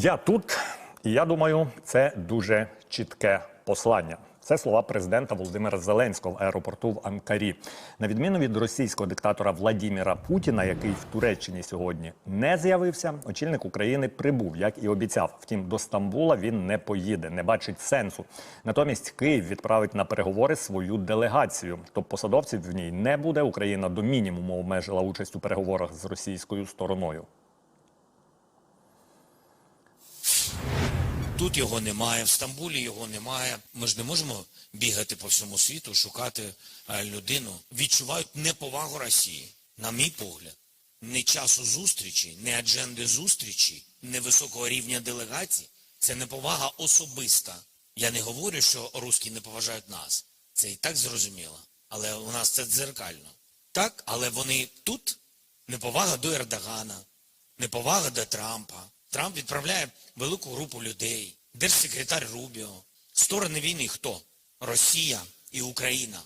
Я тут, і я думаю, це дуже чітке послання. Це слова президента Володимира Зеленського в аеропорту в Анкарі. На відміну від російського диктатора Владіміра Путіна, який в Туреччині сьогодні не з'явився, очільник України прибув, як і обіцяв. Втім, до Стамбула він не поїде, не бачить сенсу. Натомість Київ відправить на переговори свою делегацію. Тобто посадовців в ній не буде. Україна до мінімуму обмежила участь у переговорах з російською стороною. Тут його немає, в Стамбулі його немає. Ми ж не можемо бігати по всьому світу, шукати е, людину. Відчувають неповагу Росії, на мій погляд. Не часу зустрічі, не адженди зустрічі, не високого рівня делегацій. Це неповага особиста. Я не говорю, що русські не поважають нас. Це і так зрозуміло. Але у нас це дзеркально. Так, але вони тут неповага до Ердогана, неповага до Трампа. Трамп відправляє велику групу людей. Держсекретар Рубіо. Сторони війни хто? Росія і Україна.